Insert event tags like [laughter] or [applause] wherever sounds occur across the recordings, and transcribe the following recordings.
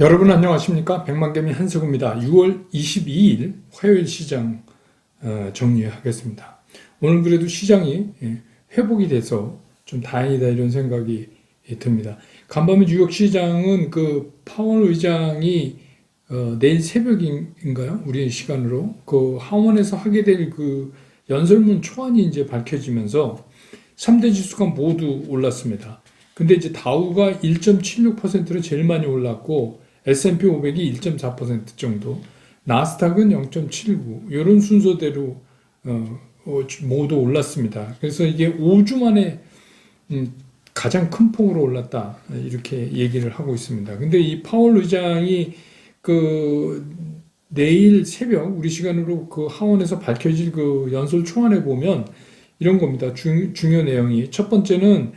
여러분 안녕하십니까? 백만개미 한석우입니다. 6월 22일 화요일 시장 어, 정리하겠습니다. 오늘 그래도 시장이 예, 회복이 돼서 좀 다행이다 이런 생각이 예, 듭니다. 간밤에 뉴욕 시장은 그 파월 의장이 어, 내일 새벽인가요? 우리 시간으로 그 하원에서 하게 될 그 연설문 초안이 이제 밝혀지면서 3대 지수가 모두 올랐습니다. 근데 이제 다우가 1.76%로 제일 많이 올랐고 S&P 500이 1.4% 정도, 나스닥은 0.79 이런 순서대로 어, 어, 모두 올랐습니다. 그래서 이게 5주 만에 음, 가장 큰 폭으로 올랐다 이렇게 얘기를 하고 있습니다. 근데 이 파월 의장이 그 내일 새벽 우리 시간으로 그 하원에서 밝혀질 그 연설 초안에 보면 이런 겁니다. 중, 중요 내용이 첫 번째는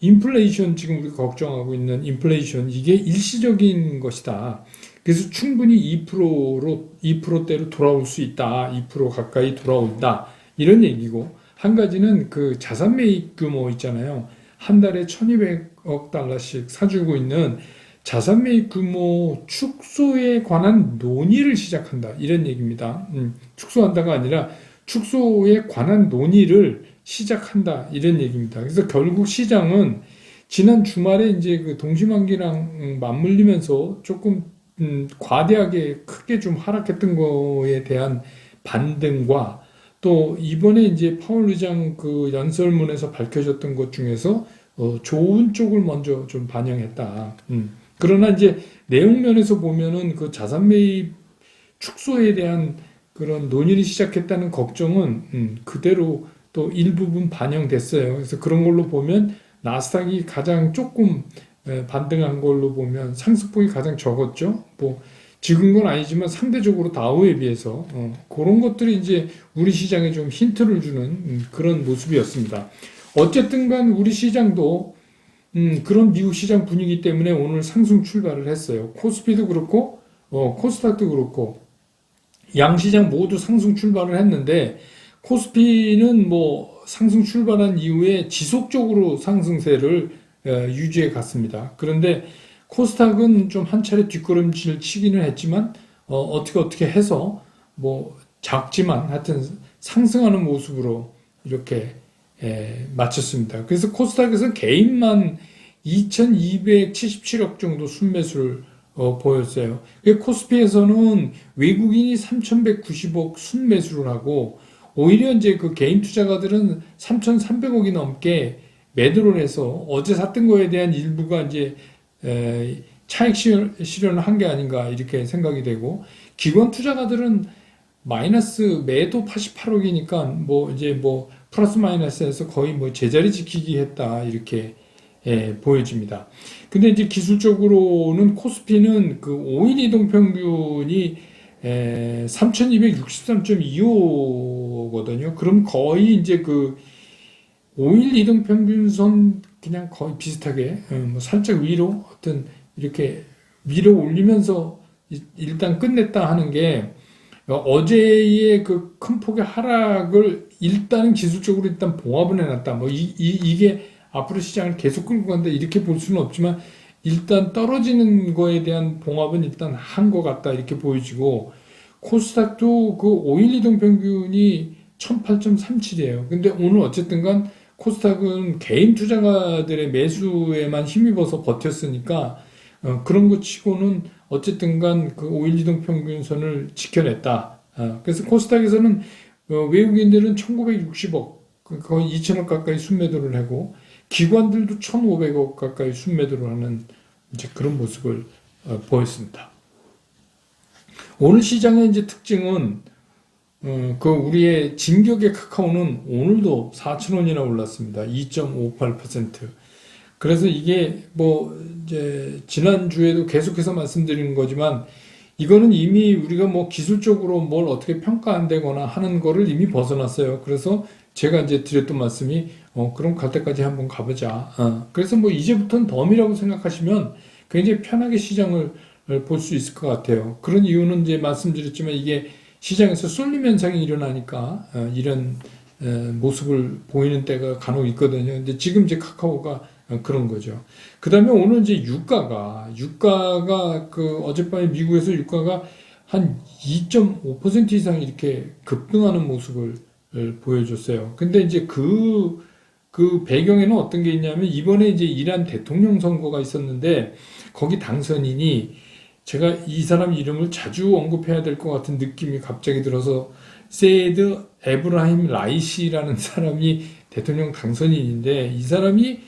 인플레이션 지금 우리가 걱정하고 있는 인플레이션 이게 일시적인 것이다. 그래서 충분히 2%로 2%대로 돌아올 수 있다. 2% 가까이 돌아온다. 이런 얘기고 한 가지는 그 자산 매입 규모 있잖아요. 한 달에 1,200억 달러씩 사주고 있는 자산 매입 규모 축소에 관한 논의를 시작한다. 이런 얘기입니다. 음, 축소한다가 아니라 축소에 관한 논의를 시작한다 이런 얘기입니다. 그래서 결국 시장은 지난 주말에 이제 그 동시만기랑 음, 맞물리면서 조금 음, 과대하게 크게 좀 하락했던 거에 대한 반등과 또 이번에 이제 파월 의장 그 연설문에서 밝혀졌던 것 중에서 어, 좋은 쪽을 먼저 좀 반영했다. 음. 그러나 이제 내용 면에서 보면은 그 자산 매입 축소에 대한 그런 논의를 시작했다는 걱정은 음, 그대로 또 일부분 반영됐어요. 그래서 그런 걸로 보면 나스닥이 가장 조금 반등한 걸로 보면 상승폭이 가장 적었죠. 뭐 지금 건 아니지만 상대적으로 다우에 비해서 어, 그런 것들이 이제 우리 시장에 좀 힌트를 주는 음, 그런 모습이었습니다. 어쨌든간 우리 시장도 음, 그런 미국 시장 분위기 때문에 오늘 상승 출발을 했어요. 코스피도 그렇고 어, 코스닥도 그렇고 양시장 모두 상승 출발을 했는데 코스피는 뭐 상승 출발한 이후에 지속적으로 상승세를 유지해 갔습니다. 그런데 코스닥은 좀 한 차례 뒷걸음질 치기는 했지만 어, 떻게 어떻게 해서 뭐 작지만 하여튼 상승하는 모습으로 이렇게 에, 마쳤습니다. 그래서 코스닥에서 개인만 2,277억 정도 순매수를 어, 보였어요. 코스피에서는 외국인이 3,190억 순매수를 하고 오히려 이제 그 개인 투자가들은 3,300억이 넘게 매도를 해서 어제 샀던 거에 대한 일부가 이제 차익 실현을 한 게 아닌가 이렇게 생각이 되고 기관 투자가들은 마이너스 매도 88억이니까 뭐 이제 뭐 플러스 마이너스에서 거의 뭐 제자리 지키기 했다 이렇게 예, 보여집니다. 근데 이제 기술적으로는 코스피는 그 5일 이동 평균이 3263.25거든요. 그럼 거의 이제 그 5일 이동 평균선 그냥 거의 비슷하게 어, 뭐 살짝 위로 어떤 이렇게 위로 올리면서 일단 끝냈다 하는 게 어제의 그 큰 폭의 하락을 일단은 기술적으로 일단 봉합을 해놨다. 뭐 이, 이, 이게 앞으로 시장을 계속 끌고 간다 이렇게 볼 수는 없지만 일단 떨어지는 거에 대한 봉합은 일단 한 것 같다 이렇게 보여지고 코스닥도 그 5일 이동 평균이 1008.37이에요. 근데 오늘 어쨌든 간 코스닥은 개인 투자가들의 매수에만 힘입어서 버텼으니까 어, 그런 것 치고는 어쨌든 간 그 5일 이동 평균선을 지켜냈다. 어, 그래서 코스닥에서는 어, 외국인들은 1960억 그 거의 2천억 가까이 순매도를 하고 기관들도 1,500억 가까이 순매도를 하는 이제 그런 모습을 어, 보였습니다. 오늘 시장의 이제 특징은 어, 그 우리의 진격의 카카오는 오늘도 4,000원이나 올랐습니다. 2.58%. 그래서 이게 뭐 이제 지난주에도 계속해서 말씀드리는 거지만 이거는 이미 우리가 뭐 기술적으로 뭘 어떻게 평가 안 되거나 하는 거를 이미 벗어났어요. 그래서 제가 이제 드렸던 말씀이 어 그럼 갈 때까지 한번 가보자. 어, 그래서 뭐 이제부터는 덤이라고 생각하시면 굉장히 편하게 시장을 볼 수 있을 것 같아요. 그런 이유는 이제 말씀드렸지만 이게 시장에서 쏠림 현상이 일어나니까 어, 이런 어, 모습을 보이는 때가 간혹 있거든요. 근데 지금 이제 카카오가 어, 그런 거죠. 그 다음에 오늘 이제 유가가, 유가가 그 어젯밤에 미국에서 유가가 한 2.5% 이상 이렇게 급등하는 모습을 보여줬어요. 근데 이제 그, 그 배경에는 어떤 게 있냐면 이번에 이제 이란 대통령 선거가 있었는데 거기 당선인이 제가 이 사람 이름을 자주 언급해야 될 것 같은 느낌이 갑자기 들어서 세드 에브라힘 라이시라는 [laughs] 사람이 대통령 당선인인데 이 사람이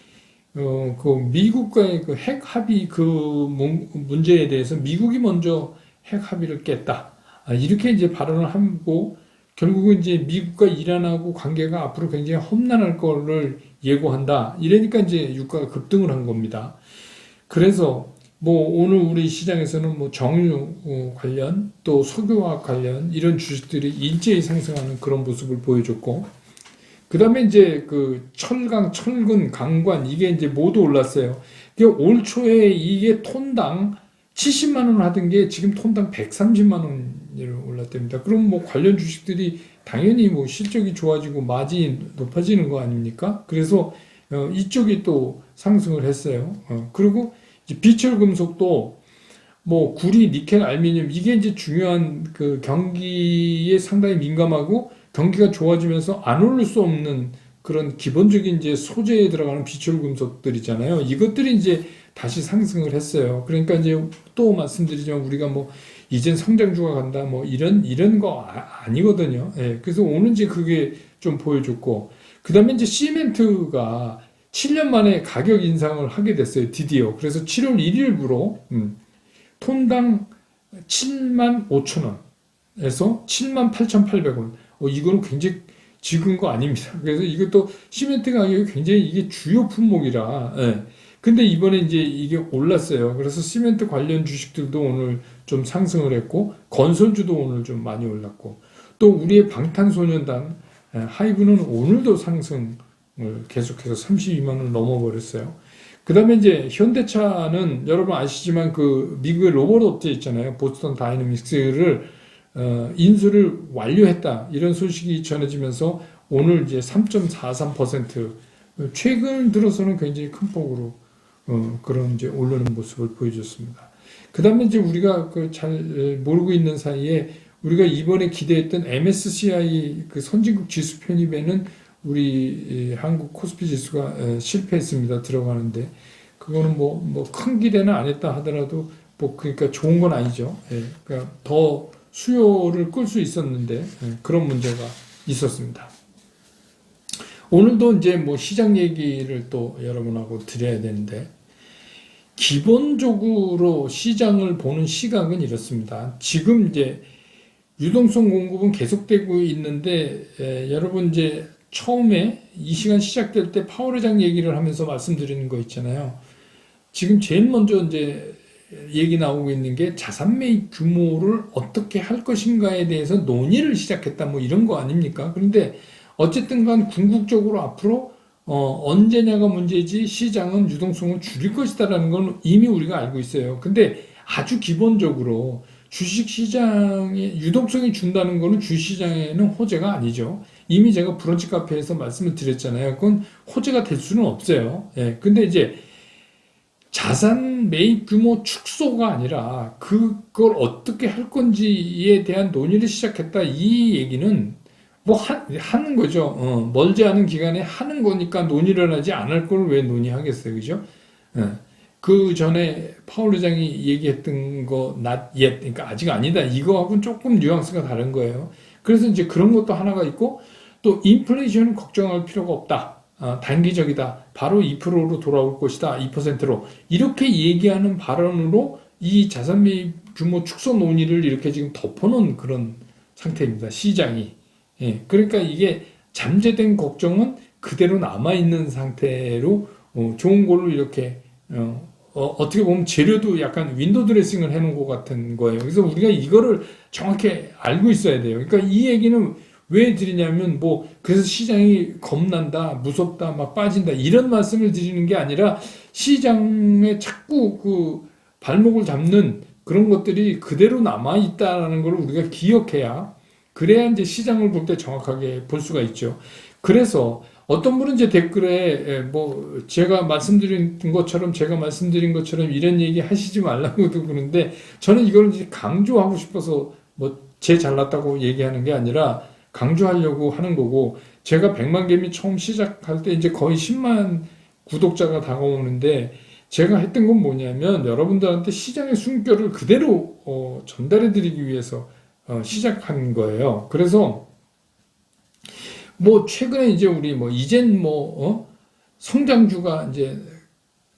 어, 그 미국과의 그 핵 합의 그 문- 문제에 대해서 미국이 먼저 핵 합의를 깼다. 아, 이렇게 이제 발언을 하고 결국은 이제 미국과 이란하고 관계가 앞으로 굉장히 험난할 거를 예고한다. 이러니까 이제 유가가 급등을 한 겁니다. 그래서 뭐 오늘 우리 시장에서는 뭐 정유 어, 관련 또 석유화학 관련 이런 주식들이 일제히 상승하는 그런 모습을 보여줬고 그다음에 이제 그 철강, 철근, 강관 이게 이제 모두 올랐어요. 이게 올 초에 이게 톤당 70만 원 하던 게 지금 톤당 130만 원 으로 올랐답니다. 그럼 뭐 관련 주식들이 당연히 뭐 실적이 좋아지고 마진이 높아지는 거 아닙니까? 그래서 어, 이쪽이 또 상승을 했어요. 어, 그리고 비철 금속도 뭐 구리, 니켈, 알미늄 이게 이제 중요한 그 경기에 상당히 민감하고 경기가 좋아지면서 안 오를 수 없는 그런 기본적인 이제 소재에 들어가는 비철 금속들이잖아요. 이것들이 이제 다시 상승을 했어요. 그러니까 이제 또 말씀드리지만 우리가 뭐 이젠 성장주가 간다 뭐 이런 이런 거 아, 아니거든요. 예. 그래서 오는 이제 그게 좀 보여줬고 그다음에 이제 시멘트가 7년 만에 가격 인상을 하게 됐어요. 드디어. 그래서 7월 1일부로 음, 톤당 7만 5천 원에서 7만 8,800원. 어, 이거는 굉장히 지금 거 아닙니다. 그래서 이것도 시멘트 가격이 굉장히 이게 주요 품목이라. 예. 근데 이번에 이제 이게 올랐어요. 그래서 시멘트 관련 주식들도 오늘 좀 상승을 했고 건설주도 오늘 좀 많이 올랐고 또 우리의 방탄소년단 예, 하이브는 오늘도 상승을 계속해서 32만 원을 넘어버렸어요. 그 다음에 이제 현대차는 여러분 아시지만 그 미국의 로봇 업체 있잖아요. 보스턴 다이내믹스를 어, 인수를 완료했다. 이런 소식이 전해지면서 오늘 이제 3.43% 최근 들어서는 굉장히 큰 폭으로 어, 그런 이제 오르는 모습을 보여줬습니다. 그 다음에 이제 우리가 그 잘 모르고 있는 사이에 우리가 이번에 기대했던 MSCI 그 선진국 지수 편입에는 우리 이 한국 코스피 지수가 에, 실패했습니다. 들어가는데 그거는 뭐 뭐 큰 기대는 안 했다 하더라도 뭐 그러니까 좋은 건 아니죠. 예, 그러니까 더 수요를 끌 수 있었는데 예, 그런 문제가 있었습니다. 오늘도 이제 뭐 시장 얘기를 또 여러분하고 드려야 되는데 기본적으로 시장을 보는 시각은 이렇습니다. 지금 이제 유동성 공급은 계속되고 있는데 에, 여러분 이제 처음에 이 시간 시작될 때 파월 회장 얘기를 하면서 말씀드리는 거 있잖아요. 지금 제일 먼저 이제 얘기 나오고 있는 게 자산 매입 규모를 어떻게 할 것인가에 대해서 논의를 시작했다 뭐 이런 거 아닙니까? 그런데 어쨌든 간 궁극적으로 앞으로 어, 언제냐가 문제지 시장은 유동성을 줄일 것이다라는 건 이미 우리가 알고 있어요. 근데 아주 기본적으로 주식 시장에 유동성이 준다는 거는 주시장에는 호재가 아니죠. 이미 제가 브런치 카페에서 말씀을 드렸잖아요. 그건 호재가 될 수는 없어요. 예. 근데 이제 자산 매입 규모 축소가 아니라 그걸 어떻게 할 건지에 대한 논의를 시작했다. 이 얘기는 뭐 하, 하는 거죠. 어, 멀지 않은 기간에 하는 거니까 논의를 하지 않을 걸 왜 논의하겠어요. 그죠? 예. 그 전에 파울 회장이 얘기했던 거 not yet 그러니까 아직 아니다 이거하고는 조금 뉘앙스가 다른 거예요. 그래서 이제 그런 것도 하나가 있고 또 인플레이션은 걱정할 필요가 없다. 아, 단기적이다. 바로 2%로 돌아올 것이다. 2%로 이렇게 얘기하는 발언으로 이 자산 매입 규모 축소 논의를 이렇게 지금 덮어놓은 그런 상태입니다. 시장이. 예, 그러니까 이게 잠재된 걱정은 그대로 남아 있는 상태로 어, 좋은 걸로 이렇게 어, 어, 떻게 보면 재료도 약간 윈도우 드레싱을 해놓은 것 같은 거예요. 그래서 우리가 이거를 정확히 알고 있어야 돼요. 그러니까 이 얘기는 왜 드리냐면 뭐 그래서 시장이 겁난다, 무섭다, 막 빠진다 이런 말씀을 드리는 게 아니라 시장에 자꾸 그 발목을 잡는 그런 것들이 그대로 남아 있다라는 걸 우리가 기억해야 그래야 이제 시장을 볼 때 정확하게 볼 수가 있죠. 그래서 어떤 분은 이제 댓글에 예, 뭐 제가 말씀드린 것처럼 제가 말씀드린 것처럼 이런 얘기 하시지 말라고도 그러는데 저는 이걸 이제 강조하고 싶어서 뭐 제 잘났다고 얘기하는 게 아니라 강조하려고 하는 거고 제가 100만 개미 처음 시작할 때 이제 거의 10만 구독자가 다가오는데 제가 했던 건 뭐냐면 여러분들한테 시장의 숨결을 그대로 어, 전달해 드리기 위해서 어, 시작한 거예요. 그래서 뭐 최근에 이제 우리 뭐 이젠 뭐 어? 성장주가 이제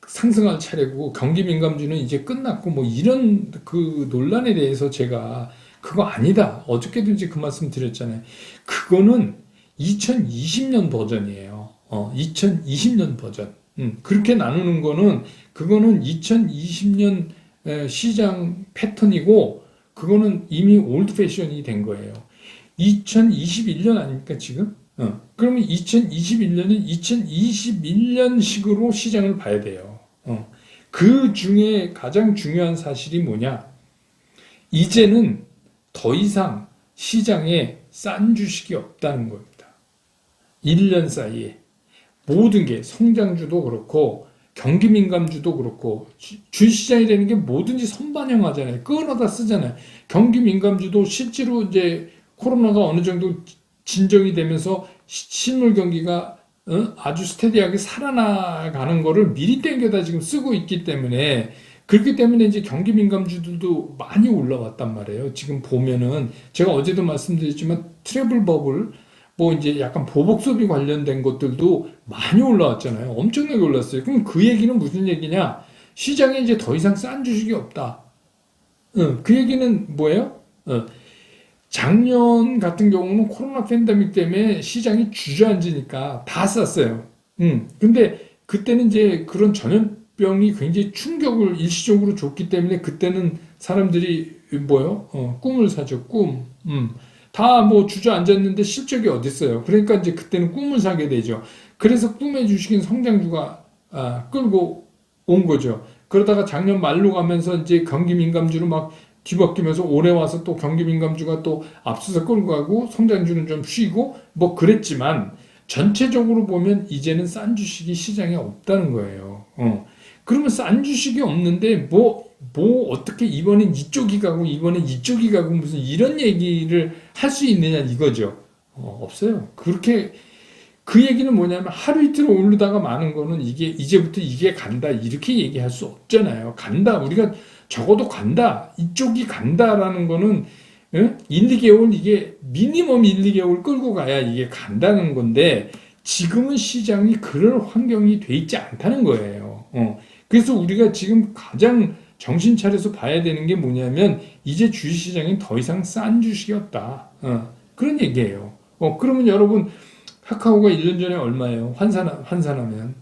상승할 차례고 경기 민감주는 이제 끝났고 뭐 이런 그 논란에 대해서 제가 그거 아니다. 어저께도 이제 그 말씀 드렸잖아요. 그거는 2020년 버전이에요. 어, 2020년 버전. 음, 그렇게 나누는 거는 그거는 2020년 에, 시장 패턴이고 그거는 이미 올드 패션이 된 거예요. 2021년 아닙니까 지금? 어, 그러면 2021년은 2021년식으로 시장을 봐야 돼요. 어, 그 중에 가장 중요한 사실이 뭐냐? 이제는 더 이상 시장에 싼 주식이 없다는 겁니다. 1년 사이에 모든 게 성장주도 그렇고 경기 민감주도 그렇고 주- 주식시장이라는 게 뭐든지 선반영하잖아요. 끊어다 쓰잖아요. 경기 민감주도 실제로 이제 코로나가 어느 정도 진정이 되면서 시- 실물 경기가 어? 아주 스테디하게 살아나가는 거를 미리 땡겨다 지금 쓰고 있기 때문에 그렇기 때문에 이제 경기 민감주들도 많이 올라왔단 말이에요. 지금 보면은 제가 어제도 말씀드렸지만 트래블 버블 뭐 이제 약간 보복 소비 관련된 것들도 많이 올라왔잖아요. 엄청나게 올랐어요. 그럼 그 얘기는 무슨 얘기냐? 시장에 이제 더 이상 싼 주식이 없다. 어, 그 얘기는 뭐예요? 어, 작년 같은 경우는 코로나 팬데믹 때문에 시장이 주저앉으니까 다 쌌어요. 음, 근데 그때는 이제 그런 전염병이 굉장히 충격을 일시적으로 줬기 때문에 그때는 사람들이 뭐요? 어, 꿈을 사죠, 꿈. 음, 다 뭐 주저앉았는데 실적이 어딨어요. 그러니까 이제 그때는 꿈을 사게 되죠. 그래서 꿈의 주식인 성장주가 아, 끌고 온 거죠. 그러다가 작년 말로 가면서 이제 경기 민감주로 막 뒤바뀌면서 올해 와서 또 경기 민감주가 또 앞서서 끌고 가고 성장주는 좀 쉬고 뭐 그랬지만 전체적으로 보면 이제는 싼 주식이 시장에 없다는 거예요. 어. 그러면 싼 주식이 없는데 뭐, 뭐 어떻게 이번엔 이쪽이 가고 이번엔 이쪽이 가고 무슨 이런 얘기를 할 수 있느냐 이거죠. 어, 없어요. 그렇게 그 얘기는 뭐냐면 하루 이틀 오르다가 마는 거는 이게 이제부터 이게 간다 이렇게 얘기할 수 없잖아요. 간다 우리가 적어도 간다 이쪽이 간다라는 거는 응? 1, 2개월 이게 미니멈 1, 2개월 끌고 가야 이게 간다는 건데 지금은 시장이 그럴 환경이 돼 있지 않다는 거예요. 어. 그래서 우리가 지금 가장 정신 차려서 봐야 되는 게 뭐냐면 이제 주식시장이 더 이상 싼 주식이 없다. 어. 그런 얘기예요. 어, 그러면 여러분 카카오가 1년 전에 얼마예요? 환산, 환산하면.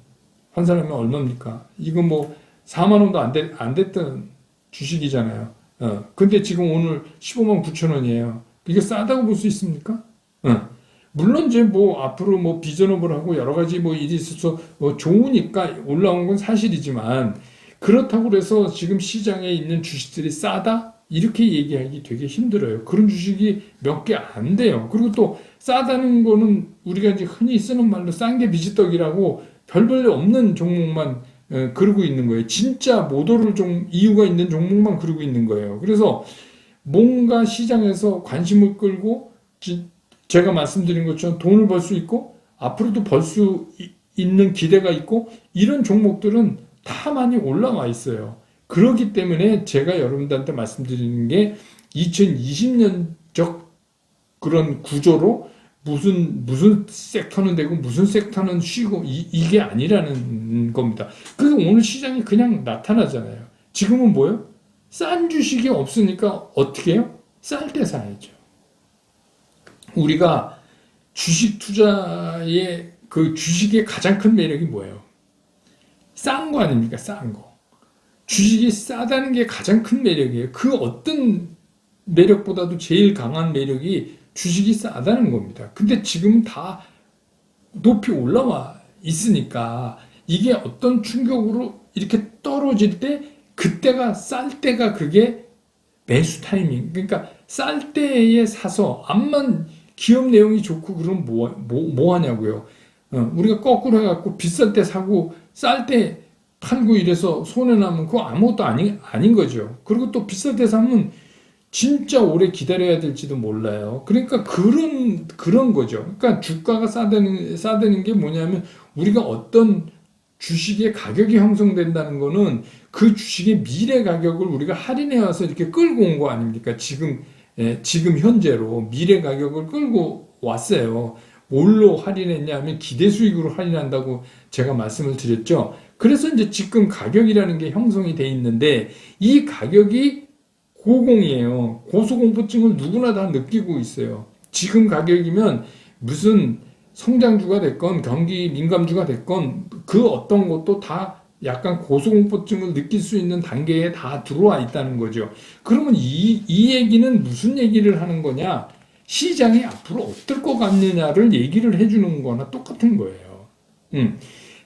환산하면 얼마입니까? 이거 뭐 4만 원도 안, 됐, 안 됐던 주식이잖아요. 어, 근데 지금 오늘 15만 9천 원이에요. 이게 싸다고 볼 수 있습니까? 어. 물론 이제 뭐 앞으로 뭐 비전업을 하고 여러 가지 뭐 일이 있어서 뭐 좋으니까 올라온 건 사실이지만 그렇다고 그래서 지금 시장에 있는 주식들이 싸다? 이렇게 얘기하기 되게 힘들어요. 그런 주식이 몇 개 안 돼요. 그리고 또 싸다는 거는 우리가 이제 흔히 쓰는 말로 싼 게 비지떡이라고 별별 없는 종목만 어, 그러고 있는 거예요. 진짜 못 오를 종, 이유가 있는 종목만 그러고 있는 거예요. 그래서 뭔가 시장에서 관심을 끌고 지- 제가 말씀드린 것처럼 돈을 벌 수 있고 앞으로도 벌 수 있는 기대가 있고 이런 종목들은 다 많이 올라와 있어요. 그렇기 때문에 제가 여러분들한테 말씀드리는 게 2020년적 그런 구조로 무슨 무슨 섹터는 되고 무슨 섹터는 쉬고 이, 이게 아니라는 겁니다. 그 오늘 시장이 그냥 나타나잖아요. 지금은 뭐요? 싼 주식이 없으니까 어떻게 해요? 쌀 때 사야죠. 우리가 주식 투자의 그 주식의 가장 큰 매력이 뭐예요? 싼 거 아닙니까? 싼 거. 주식이 싸다는 게 가장 큰 매력이에요. 그 어떤 매력보다도 제일 강한 매력이 주식이 싸다는 겁니다. 근데 지금은 다 높이 올라와 있으니까 이게 어떤 충격으로 이렇게 떨어질 때 그때가 쌀 때가 그게 매수 타이밍. 그러니까 쌀 때에 사서 암만 기업 내용이 좋고 그럼 뭐, 뭐, 뭐 하냐고요. 어, 우리가 거꾸로 해갖고 비쌀 때 사고 쌀 때 팔고 이래서 손해 나면 그거 아무것도 아니, 아닌 거죠. 그리고 또 비쌀 때 사면 진짜 오래 기다려야 될지도 몰라요. 그러니까 그런 그런 거죠. 그러니까 주가가 싸다는 싸다는 게 뭐냐면 우리가 어떤 주식의 가격이 형성된다는 거는 그 주식의 미래 가격을 우리가 할인해 와서 이렇게 끌고 온 거 아닙니까? 지금 예, 지금 현재로 미래 가격을 끌고 왔어요. 뭘로 할인했냐면 기대 수익으로 할인한다고 제가 말씀을 드렸죠. 그래서 이제 지금 가격이라는 게 형성이 돼 있는데 이 가격이 고공이에요. 고소공포증을 누구나 다 느끼고 있어요. 지금 가격이면 무슨 성장주가 됐건 경기 민감주가 됐건 그 어떤 것도 다 약간 고소공포증을 느낄 수 있는 단계에 다 들어와 있다는 거죠. 그러면 이, 이 얘기는 무슨 얘기를 하는 거냐? 시장이 앞으로 어떨 것 같느냐를 얘기를 해주는 거나 똑같은 거예요. 음.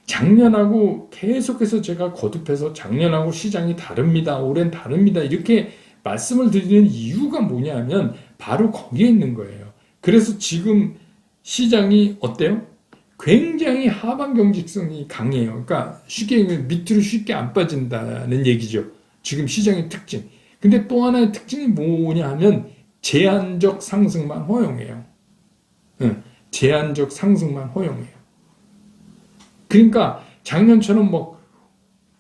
작년하고 계속해서 제가 거듭해서 작년하고 시장이 다릅니다. 올해는 다릅니다. 이렇게 말씀을 드리는 이유가 뭐냐면 바로 거기에 있는 거예요. 그래서 지금 시장이 어때요? 굉장히 하방 경직성이 강해요. 그러니까 쉽게 밑으로 쉽게 안 빠진다는 얘기죠. 지금 시장의 특징. 근데 또 하나의 특징이 뭐냐 하면 제한적 상승만 허용해요. 응, 제한적 상승만 허용해요. 그러니까 작년처럼 뭐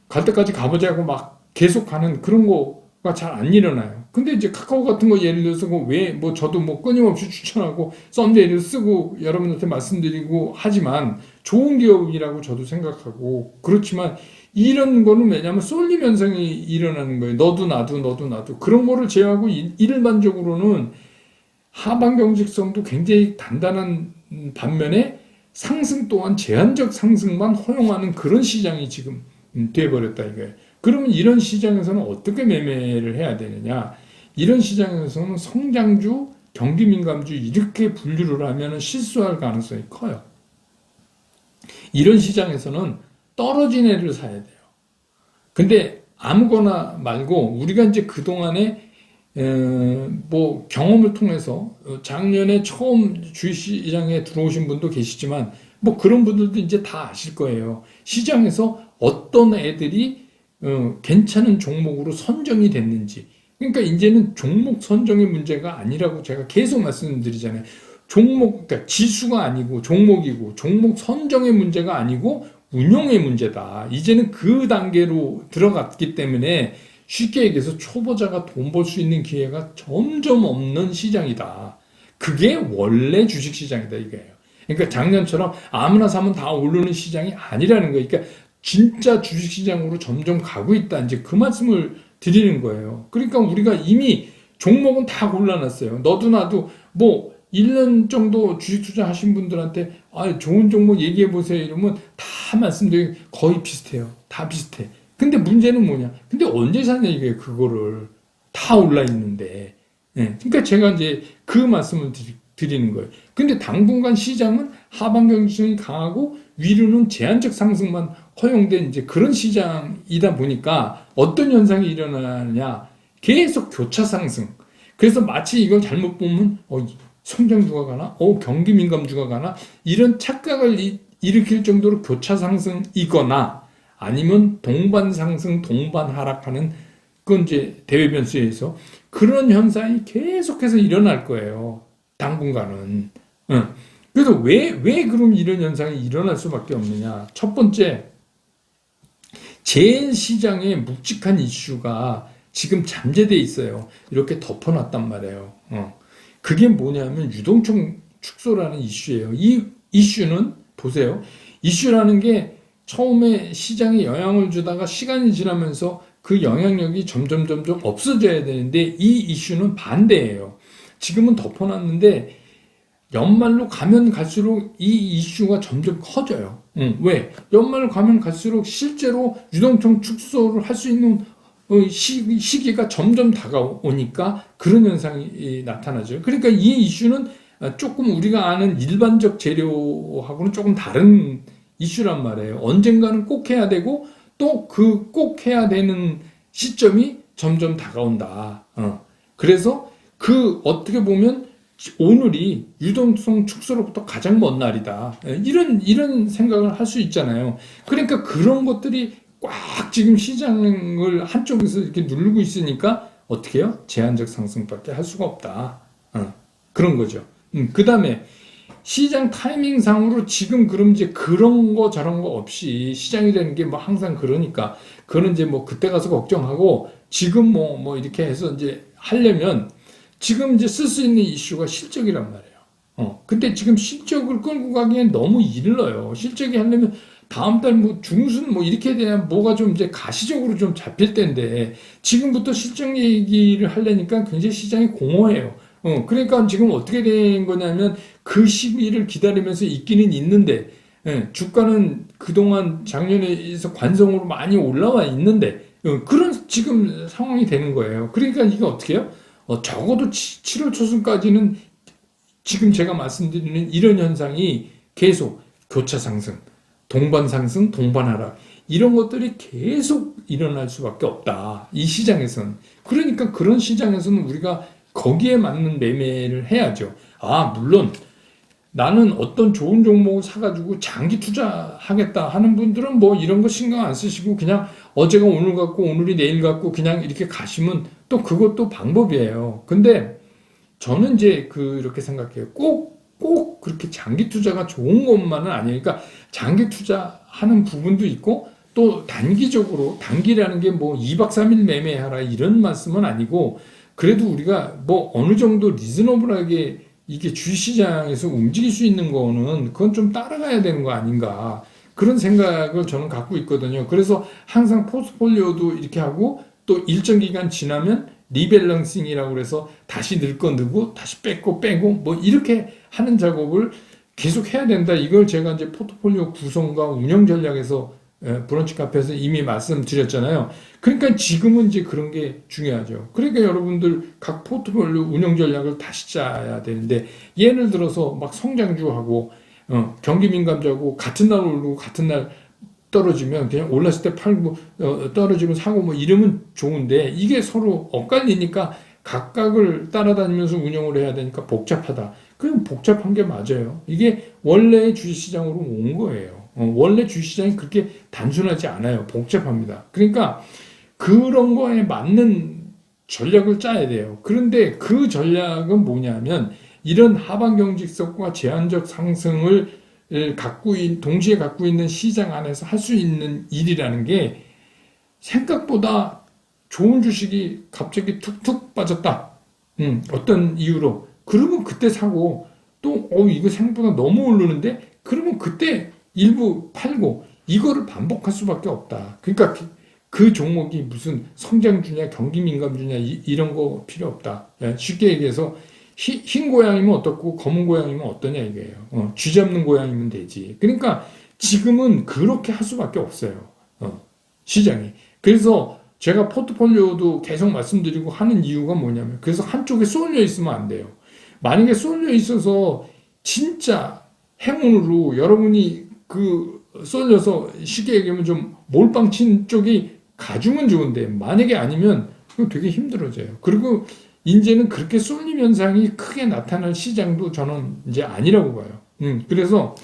갈 때까지 가보자고 막 계속 가는 그런 거가 잘 안 일어나요. 근데 이제 카카오 같은 거 예를 들어서 왜 뭐 저도 뭐 끊임없이 추천하고 썸데이를 쓰고 여러분한테 말씀드리고 하지만 좋은 기업이라고 저도 생각하고 그렇지만 이런 거는 왜냐하면 쏠림 현상이 일어나는 거예요. 너도 나도 너도 나도 그런 거를 제외하고 일- 일반적으로는 하방 경직성도 굉장히 단단한 반면에 상승 또한 제한적 상승만 허용하는 그런 시장이 지금 음, 돼버렸다 이거예요. 그러면 이런 시장에서는 어떻게 매매를 해야 되느냐? 이런 시장에서는 성장주, 경기 민감주 이렇게 분류를 하면 실수할 가능성이 커요. 이런 시장에서는 떨어진 애를 사야 돼요. 근데 아무거나 말고 우리가 이제 그동안에 에, 뭐 경험을 통해서 어, 작년에 처음 주식시장에 들어오신 분도 계시지만 뭐 그런 분들도 이제 다 아실 거예요. 시장에서 어떤 애들이 어, 괜찮은 종목으로 선정이 됐는지. 그러니까 이제는 종목 선정의 문제가 아니라고 제가 계속 말씀드리잖아요. 종목, 그러니까 지수가 아니고 종목이고 종목 선정의 문제가 아니고 운용의 문제다. 이제는 그 단계로 들어갔기 때문에 쉽게 얘기해서 초보자가 돈 벌 수 있는 기회가 점점 없는 시장이다. 그게 원래 주식 시장이다 이거예요. 그러니까 작년처럼 아무나 사면 다 오르는 시장이 아니라는 거예요. 그러니까 진짜 주식 시장으로 점점 가고 있다. 이제 그 말씀을 드리는 거예요. 그러니까 우리가 이미 종목은 다 골라놨어요. 너도 나도 뭐 1년 정도 주식 투자 하신 분들한테 아, 좋은 종목 얘기해 보세요. 이러면 다 말씀드리 거의 비슷해요. 다 비슷해. 근데 문제는 뭐냐? 근데 언제 사냐 이게 그거를 다 올라 있는데. 예. 그러니까 제가 이제 그 말씀을 드리, 드리는 거예요. 근데 당분간 시장은 하방 경직성이 강하고 위로는 제한적 상승만 허용된 이제 그런 시장이다 보니까 어떤 현상이 일어나냐? 계속 교차 상승. 그래서 마치 이걸 잘못 보면 어, 성장주가 가나? 어, 경기 민감주가 가나? 이런 착각을 이- 일으킬 정도로 교차 상승이거나 아니면 동반 상승, 동반 하락하는 그건 이제 대외 변수에 의해서 그런 현상이 계속해서 일어날 거예요. 당분간은. 응. 그래서 왜, 왜 그럼 이런 현상이 일어날 수밖에 없느냐? 첫 번째, 제일 시장에 묵직한 이슈가 지금 잠재돼 있어요. 이렇게 덮어놨단 말이에요. 어. 그게 뭐냐면 유동성 축소라는 이슈예요. 이 이슈는 보세요. 이슈라는 게 처음에 시장에 영향을 주다가 시간이 지나면서 그 영향력이 점점 점점 없어져야 되는데 이 이슈는 반대예요. 지금은 덮어놨는데 연말로 가면 갈수록 이 이슈가 점점 커져요. 응, 왜? 연말 가면 갈수록 실제로 유동성 축소를 할 수 있는 어, 시, 시기가 점점 다가오니까 그런 현상이 나타나죠. 그러니까 이 이슈는 조금 우리가 아는 일반적 재료하고는 조금 다른 이슈란 말이에요. 언젠가는 꼭 해야 되고 또 그 꼭 해야 되는 시점이 점점 다가온다. 어. 그래서 그 어떻게 보면 오늘이 유동성 축소로부터 가장 먼 날이다. 예, 이런 이런 생각을 할 수 있잖아요. 그러니까 그런 것들이 꽉 지금 시장을 한쪽에서 이렇게 누르고 있으니까 어떻게 해요? 제한적 상승밖에 할 수가 없다. 어, 그런 거죠. 음, 그 다음에 시장 타이밍상으로 지금 그럼 이제 그런 거 저런 거 없이 시장이라는 게 뭐 항상 그러니까 그거는 이제 뭐 그때 가서 걱정하고 지금 뭐뭐 이렇게 해서 이제 하려면 지금 이제 쓸 수 있는 이슈가 실적이란 말이에요. 어, 근데 지금 실적을 끌고 가기엔 너무 일러요. 실적이 하려면 다음 달 뭐 중순 뭐 이렇게 되면 뭐가 좀 이제 가시적으로 좀 잡힐 때인데 지금부터 실적 얘기를 하려니까 굉장히 시장이 공허해요. 어, 그러니까 지금 어떻게 된 거냐면 그 시기를 기다리면서 있기는 있는데 예, 주가는 그동안 작년에서 관성으로 많이 올라와 있는데 어, 그런 지금 상황이 되는 거예요. 그러니까 이게 어떻게 해요? 어, 적어도 7월 초순까지는 지금 제가 말씀드리는 이런 현상이 계속 교차 상승, 동반 상승, 동반 하락 이런 것들이 계속 일어날 수밖에 없다. 이 시장에서는. 그러니까 그런 시장에서는 우리가 거기에 맞는 매매를 해야죠. 아, 물론 나는 어떤 좋은 종목을 사가지고 장기 투자하겠다 하는 분들은 뭐 이런 거 신경 안 쓰시고 그냥 어제가 오늘 같고 오늘이 내일 같고 그냥 이렇게 가시면 또 그것도 방법이에요. 근데 저는 이제 그렇게 생각해요. 꼭, 꼭 그렇게 장기 투자가 좋은 것만은 아니니까 그러니까 장기 투자하는 부분도 있고 또 단기적으로 단기라는 게 뭐 2박 3일 매매하라 이런 말씀은 아니고 그래도 우리가 뭐 어느 정도 리즈너블하게 이게 주시장에서 움직일 수 있는 거는 그건 좀 따라가야 되는 거 아닌가 그런 생각을 저는 갖고 있거든요. 그래서 항상 포트폴리오도 이렇게 하고 또 일정 기간 지나면 리밸런싱이라고 그래서 다시 넣을 거 넣고 다시 뺏고 빼고 뭐 이렇게 하는 작업을 계속 해야 된다. 이걸 제가 이제 포트폴리오 구성과 운영 전략에서 예, 브런치 카페에서 이미 말씀드렸잖아요. 그러니까 지금은 이제 그런 게 중요하죠. 그러니까 여러분들 각 포트폴리오 운영 전략을 다시 짜야 되는데 예를 들어서 막 성장주하고 어, 경기 민감주하고 같은 날 오르고 같은 날 떨어지면 그냥 올랐을 때 팔고 어, 떨어지면 사고 뭐 이러면 좋은데 이게 서로 엇갈리니까 각각을 따라다니면서 운영을 해야 되니까 복잡하다. 그럼 복잡한 게 맞아요. 이게 원래 주식시장으로 온 거예요. 어, 원래 주식시장이 그렇게 단순하지 않아요. 복잡합니다. 그러니까 그런 거에 맞는 전략을 짜야 돼요. 그런데 그 전략은 뭐냐면 이런 하반 경직성과 제한적 상승을 갖고 있, 동시에 갖고 있는 시장 안에서 할 수 있는 일이라는 게 생각보다 좋은 주식이 갑자기 툭툭 빠졌다. 음, 어떤 이유로. 그러면 그때 사고 또, 어, 이거 생각보다 너무 오르는데? 그러면 그때 일부 팔고 이거를 반복할 수밖에 없다. 그러니까 그, 그 종목이 무슨 성장주냐 경기 민감주냐 이, 런거 필요 없다. 예, 쉽게 얘기해서 희, 흰 고양이면 어떻고 검은 고양이면 어떠냐 이거예요. 어, 쥐 잡는 고양이면 되지. 그러니까 지금은 그렇게 할 수밖에 없어요. 어, 시장이. 그래서 제가 포트폴리오도 계속 말씀드리고 하는 이유가 뭐냐면 그래서 한쪽에 쏠려 있으면 안 돼요. 만약에 쏠려 있어서 진짜 행운으로 여러분이 그 쏠려서 쉽게 얘기하면 좀 몰빵 친 쪽이 가중은 좋은데 만약에 아니면 되게 힘들어져요. 그리고 이제는 그렇게 쏠림 현상이 크게 나타날 시장도 저는 이제 아니라고 봐요. 음, 그래서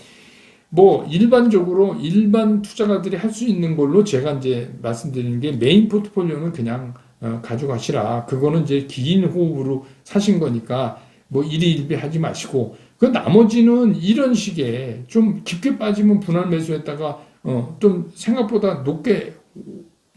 뭐 일반적으로 일반 투자가들이 할 수 있는 걸로 제가 이제 말씀드리는 게 메인 포트폴리오는 그냥 어, 가져가시라. 그거는 이제 긴 호흡으로 사신 거니까 뭐 일희일비 하지 마시고 그 나머지는 이런 식의 좀 깊게 빠지면 분할 매수했다가 어, 좀 생각보다 높게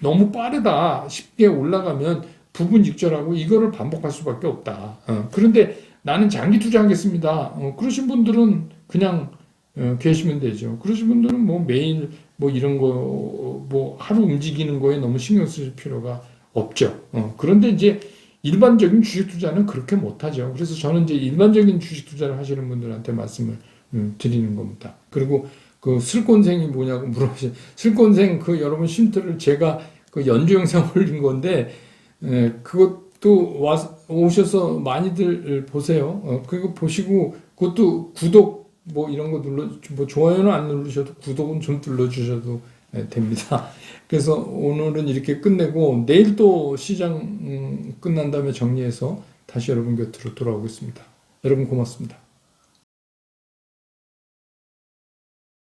너무 빠르다 쉽게 올라가면 부분 익절하고 이거를 반복할 수밖에 없다. 어, 그런데 나는 장기 투자하겠습니다. 어, 그러신 분들은 그냥 어, 계시면 되죠. 그러신 분들은 뭐 매일 뭐 이런 거 뭐 하루 움직이는 거에 너무 신경 쓸 필요가 없죠. 어, 그런데 이제 일반적인 주식 투자는 그렇게 못하죠. 그래서 저는 이제 일반적인 주식 투자를 하시는 분들한테 말씀을 음, 드리는 겁니다. 그리고 그 슬콘생이 뭐냐고 물어보시 [laughs] 슬콘생 그 여러분 쉼트를 제가 그 연주 영상 [laughs] 올린 건데 에, 그것도 와 오셔서 많이들 보세요. 어, 그거 보시고 그것도 구독 뭐 이런 거 눌러 뭐 좋아요는 안 누르셔도 구독은 좀 눌러 주셔도 됩니다. 그래서 오늘은 이렇게 끝내고 내일 또 시장 음, 끝난 다음에 정리해서 다시 여러분 곁으로 돌아오겠습니다. 여러분 고맙습니다.